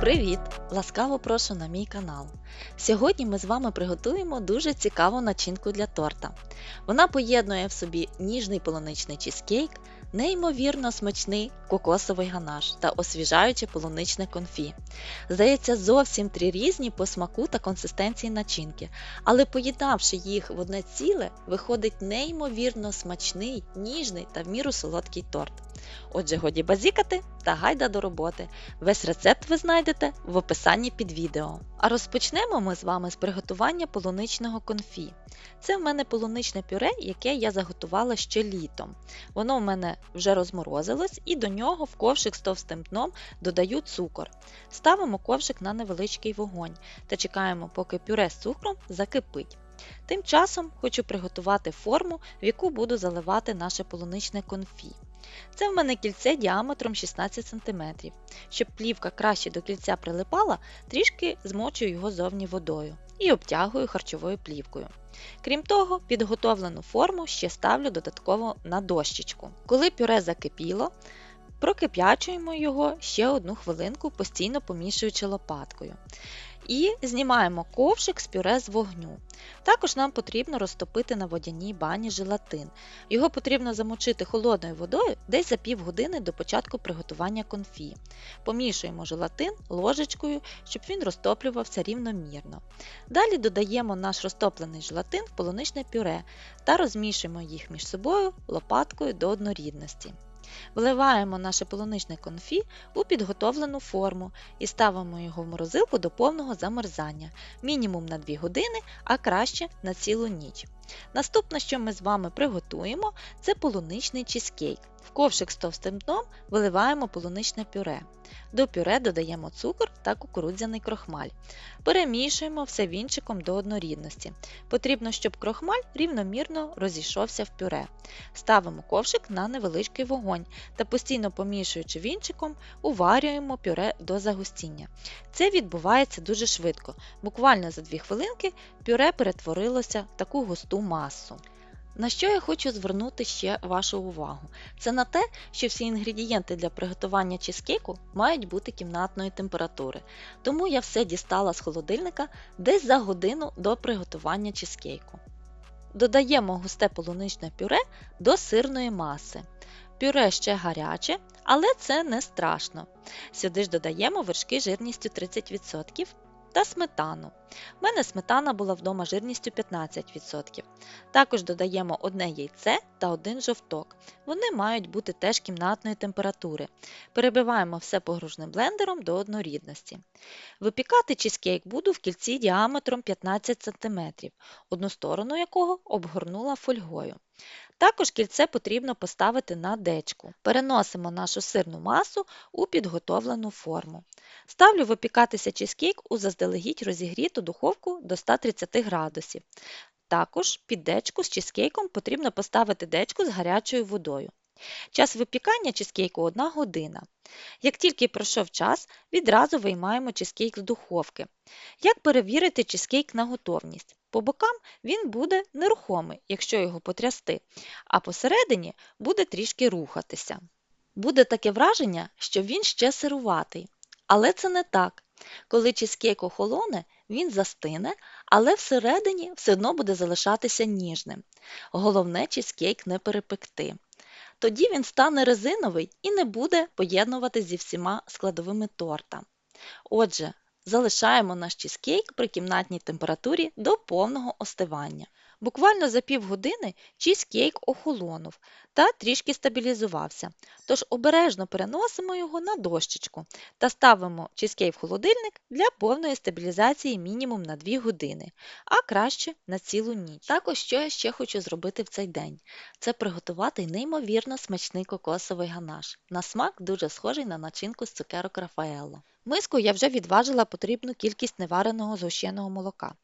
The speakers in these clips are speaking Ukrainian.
Привіт! Ласкаво прошу на мій канал. Сьогодні ми з вами приготуємо дуже цікаву начинку для торта. Вона поєднує в собі ніжний полуничний чизкейк, неймовірно смачний кокосовий ганаш та освіжаюче полуничне конфі. Здається, зовсім три різні по смаку та консистенції начинки, але поєднавши їх в одне ціле, виходить неймовірно смачний, ніжний та в міру солодкий торт. Отже, годі базікати та гайда до роботи. Весь рецепт ви знайдете в описанні під відео. А розпочнемо ми з вами з приготування полуничного конфі. Це в мене полуничне пюре, яке я заготувала ще літом. Воно в мене вже розморозилось і до нього в ковшик з товстим дном додаю цукор. Ставимо ковшик на невеличкий вогонь та чекаємо, поки пюре з цукром закипить. Тим часом хочу приготувати форму, в яку буду заливати наше полуничне конфі. Це в мене кільце діаметром 16 см. Щоб плівка краще до кільця прилипала, трішки змочую його зовні водою і обтягую харчовою плівкою. Крім того, підготовлену форму ще ставлю додатково на дощечку. Коли пюре закипіло, прокип'ячуємо його ще одну хвилинку, постійно помішуючи лопаткою. І знімаємо ковшик з пюре з вогню. Також нам потрібно розтопити на водяній бані желатин. Його потрібно замочити холодною водою десь за півгодини до початку приготування конфі. Помішуємо желатин ложечкою, щоб він розтоплювався рівномірно. Далі додаємо наш розтоплений желатин в полуничне пюре та розмішуємо їх між собою лопаткою до однорідності. Вливаємо наше полуничне конфі у підготовлену форму і ставимо його в морозилку до повного замерзання, мінімум на 2 години, а краще на цілу ніч. Наступне, що ми з вами приготуємо, це полуничний чизкейк. В ковшик з товстим дном виливаємо полуничне пюре. До пюре додаємо цукор та кукурудзяний крохмаль. Перемішуємо все вінчиком до однорідності. Потрібно, щоб крохмаль рівномірно розійшовся в пюре. Ставимо ковшик на невеличкий вогонь та постійно помішуючи вінчиком, уварюємо пюре до загустіння. Це відбувається дуже швидко. Буквально за 2 хвилинки пюре перетворилося в таку густу масу. На що я хочу звернути ще вашу увагу? Це на те, що всі інгредієнти для приготування чизкейку мають бути кімнатної температури. Тому я все дістала з холодильника десь за годину до приготування чизкейку. Додаємо густе полуничне пюре до сирної маси. Пюре ще гаряче, але це не страшно. Сюди ж додаємо вершки жирністю 30% та сметану. У мене сметана була вдома жирністю 15%. Також додаємо одне яйце та один жовток. Вони мають бути теж кімнатної температури. Перебиваємо все погружним блендером до однорідності. Випікати чизкейк буду в кільці діаметром 15 см, одну сторону якого обгорнула фольгою. Також кільце потрібно поставити на дечку. Переносимо нашу сирну масу у підготовлену форму. Ставлю випікатися чизкейк у заздалегідь розігріту духовку до 130 градусів. Також під дечку з чизкейком потрібно поставити дечку з гарячою водою. Час випікання чизкейку 1 година. Як тільки пройшов час, відразу виймаємо чизкейк з духовки. Як перевірити чизкейк на готовність? По бокам він буде нерухомий, якщо його потрясти, а посередині буде трішки рухатися. Буде таке враження, що він ще сируватий. Але це не так. Коли чизкейк охолоне, він застине, але всередині все одно буде залишатися ніжним. Головне чизкейк не перепекти. Тоді він стане резиновий і не буде поєднуватись зі всіма складовими торта. Отже, залишаємо наш чизкейк при кімнатній температурі до повного остивання. Буквально за півгодини чізкейк охолонув та трішки стабілізувався, тож обережно переносимо його на дощечку та ставимо чізкейк в холодильник для повної стабілізації мінімум на 2 години, а краще на цілу ніч. Також що я ще хочу зробити в цей день це приготувати неймовірно смачний кокосовий ганаш. На смак дуже схожий на начинку з цукерок Рафаелло. Миску я вже відважила потрібну кількість невареного згущеного молока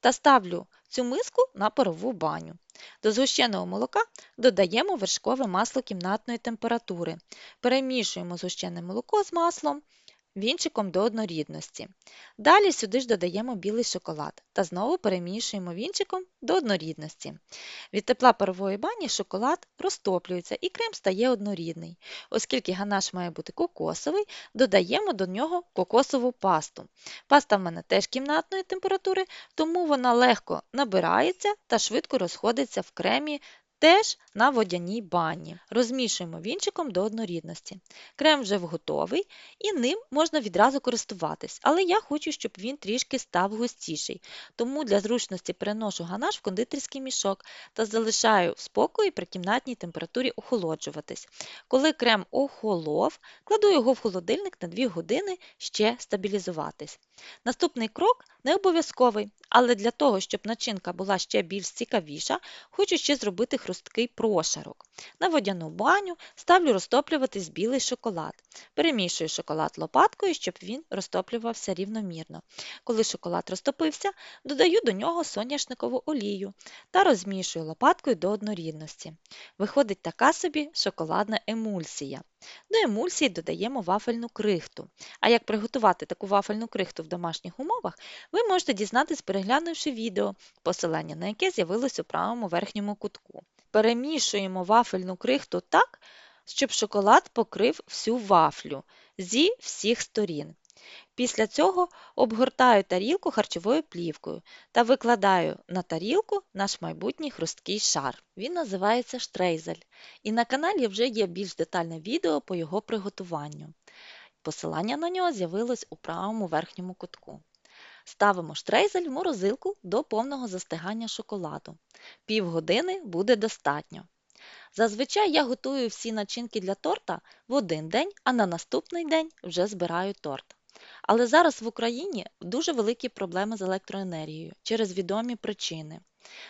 та ставлю цю миску на парову баню. До згущеного молока додаємо вершкове масло кімнатної температури. Перемішуємо згущене молоко з маслом вінчиком до однорідності. Далі сюди ж додаємо білий шоколад та знову перемішуємо вінчиком до однорідності. Від тепла парової бані шоколад розтоплюється і крем стає однорідний. Оскільки ганаш має бути кокосовий, додаємо до нього кокосову пасту. Паста в мене теж кімнатної температури, тому вона легко набирається та швидко розходиться в кремі теж на водяній бані. Розмішуємо вінчиком до однорідності. Крем вже готовий і ним можна відразу користуватись, але я хочу, щоб він трішки став густіший. Тому для зручності переношу ганаш в кондитерський мішок та залишаю в спокої при кімнатній температурі охолоджуватись. Коли крем охолов, кладу його в холодильник на 2 години ще стабілізуватись. Наступний крок не обов'язковий, але для того, щоб начинка була ще більш цікавіша, хочу ще зробити хрусткий прошарок. На водяну баню ставлю розтоплюватись білий шоколад. Перемішую шоколад лопаткою, щоб він розтоплювався рівномірно. Коли шоколад розтопився, додаю до нього соняшникову олію та розмішую лопаткою до однорідності. Виходить така собі шоколадна емульсія. До емульсії додаємо вафельну крихту. А як приготувати таку вафельну крихту в домашніх умовах, ви можете дізнатись, переглянувши відео, посилання на яке з'явилось у правому верхньому кутку. Перемішуємо вафельну крихту так, щоб шоколад покрив всю вафлю зі всіх сторін. Після цього обгортаю тарілку харчовою плівкою та викладаю на тарілку наш майбутній хрусткий шар. Він називається штрейзель, і на каналі вже є більш детальне відео по його приготуванню. Посилання на нього з'явилось у правому верхньому кутку. Ставимо штрейзель в морозилку до повного застигання шоколаду. Півгодини буде достатньо. Зазвичай я готую всі начинки для торта в один день, а на наступний день вже збираю торт. Але зараз в Україні дуже великі проблеми з електроенергією через відомі причини.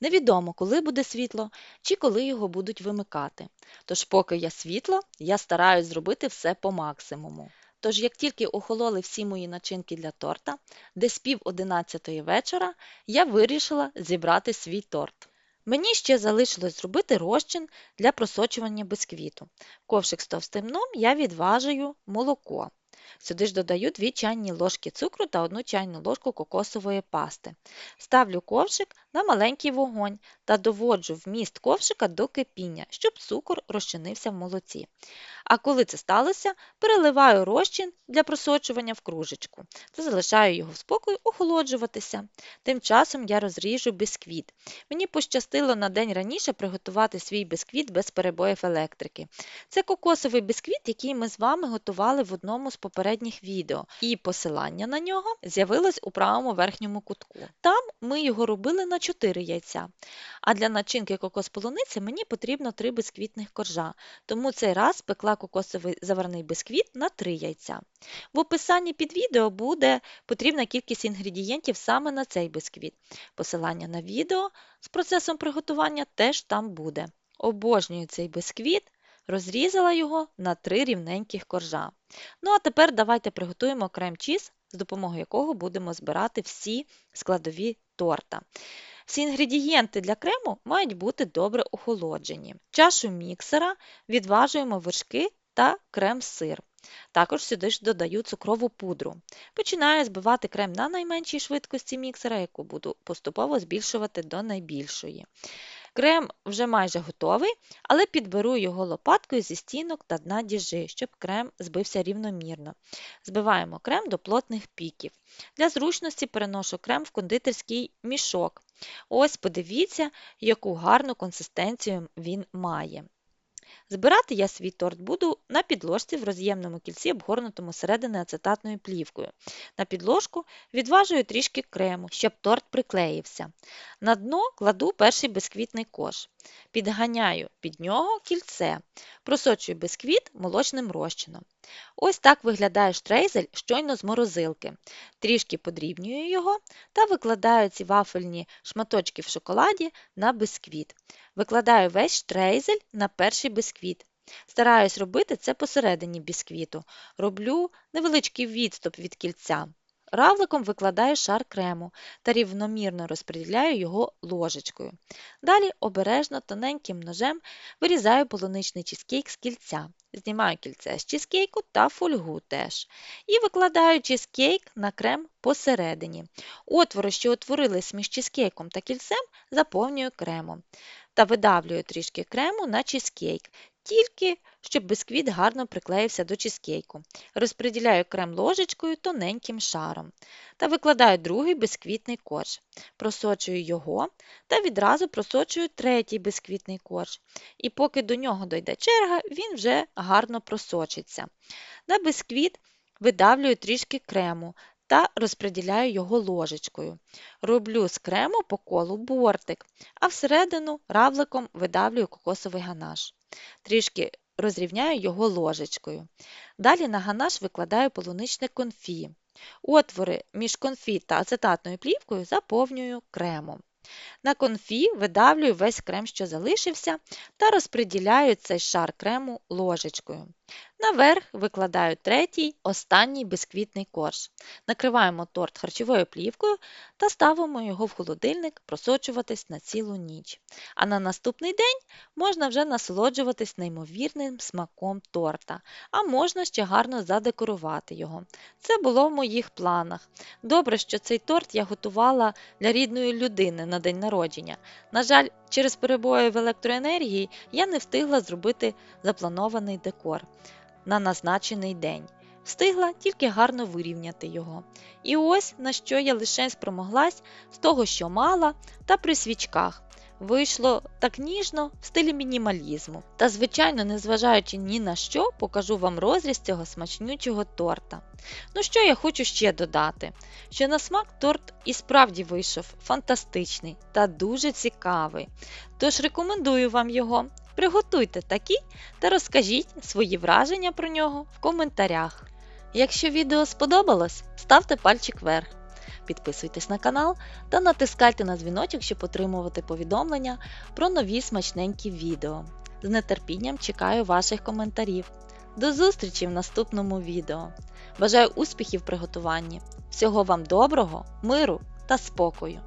Невідомо, коли буде світло чи коли його будуть вимикати. Тож, поки є світло, я стараюсь зробити все по максимуму. Тож, як тільки охололи всі мої начинки для торта, десь пів одинадцятої вечора я вирішила зібрати свій торт. Мені ще залишилось зробити розчин для просочування бисквіту. Ковшик з товстим дном я відважую молоко. Сюди ж додаю 2 чайні ложки цукру та 1 чайну ложку кокосової пасти. Ставлю ковшик на маленький вогонь та доводжу вміст ковшика до кипіння, щоб цукор розчинився в молоці. А коли це сталося, переливаю розчин для просочування в кружечку та залишаю його в спокою охолоджуватися. Тим часом я розріжу бісквіт. Мені пощастило на день раніше приготувати свій бісквіт без перебоїв електрики. Це кокосовий бісквіт, який ми з вами готували в одному з попередніх відео, і посилання на нього з'явилось у правому верхньому кутку. Там ми його робили на 4 яйця. А для начинки кокос полуниці мені потрібно 3 бісквітних коржа, тому цей раз пекла кокосовий заварний бісквіт на 3 яйця. В описанні під відео буде потрібна кількість інгредієнтів саме на цей бісквіт. Посилання на відео з процесом приготування теж там буде. Обожнюю цей бісквіт, розрізала його на 3 рівненьких коржа. Ну а тепер давайте приготуємо крем-чіз, з допомогою якого будемо збирати всі складові торта. Всі інгредієнти для крему мають бути добре охолоджені. Чашу міксера відважуємо вершки та крем-сир. Також сюди ж додаю цукрову пудру. Починаю збивати крем на найменшій швидкості міксера, яку буду поступово збільшувати до найбільшої. Крем вже майже готовий, але підберу його лопаткою зі стінок та дна діжи, щоб крем збився рівномірно. Збиваємо крем до плотних піків. Для зручності переношу крем в кондитерський мішок. Ось подивіться, яку гарну консистенцію він має. Збирати я свій торт буду на підложці в роз'ємному кільці, обгорнутому середини ацетатною плівкою. На підложку відважую трішки крему, щоб торт приклеївся. На дно кладу перший бисквітний кош. Підганяю під нього кільце, просочую бисквіт молочним розчином. Ось так виглядає штрейзель щойно з морозилки. Трішки подрібнюю його та викладаю ці вафельні шматочки в шоколаді на бисквіт. Викладаю весь штрейзель на перший бисквіт. Стараюсь робити це посередині бісквіту. Роблю невеличкий відступ від кільця. Равликом викладаю шар крему та рівномірно розподіляю його ложечкою. Далі обережно тоненьким ножем вирізаю полуничний чизкейк з кільця. знімаю кільце з чизкейку та фольгу теж. І викладаю чизкейк на крем посередині. Отвори, що утворились між чизкейком та кільцем, заповнюю кремом та видавлюю трішки крему на чизкейк, тільки щоб бисквіт гарно приклеївся до чизкейку. Розподіляю крем ложечкою тоненьким шаром та викладаю другий бисквітний корж. Просочую його та відразу просочую третій бисквітний корж. І поки до нього дойде черга, він вже гарно просочиться. На бисквіт видавлюю трішки крему та розподіляю його ложечкою. Роблю з крему по колу бортик, а всередину равликом видавлюю кокосовий ганаш. Трішки розрівняю його ложечкою. Далі на ганаш викладаю полуничне конфі. Отвори між конфі та ацетатною плівкою заповнюю кремом. На конфі видавлюю весь крем, що залишився, та розподіляю цей шар крему ложечкою. Наверх викладаю третій, останній бисквітний корж. Накриваємо торт харчовою плівкою та ставимо його в холодильник просочуватись на цілу ніч. А на наступний день можна вже насолоджуватись неймовірним смаком торта, а можна ще гарно задекорувати його. Це було в моїх планах. Добре, що цей торт я готувала для рідної людини на день народження. На жаль, через перебої в електроенергії я не встигла зробити запланований декор на назначений день. Встигла тільки гарно вирівняти його. І ось на що я лише спромоглась з того, що мала, та при свічках. Вийшло так ніжно в стилі мінімалізму. Та, звичайно, незважаючи ні на що, покажу вам розріз цього смачнючого торта. Ну що я хочу ще додати? Що на смак торт і справді вийшов фантастичний та дуже цікавий. Тож рекомендую вам його. Приготуйте такі та розкажіть свої враження про нього в коментарях. Якщо відео сподобалось, ставте пальчик вверх. Підписуйтесь на канал та натискайте на дзвіночок, щоб отримувати повідомлення про нові смачненькі відео. З нетерпінням чекаю ваших коментарів. До зустрічі в наступному відео. Бажаю успіхів в приготуванні. Всього вам доброго, миру та спокою!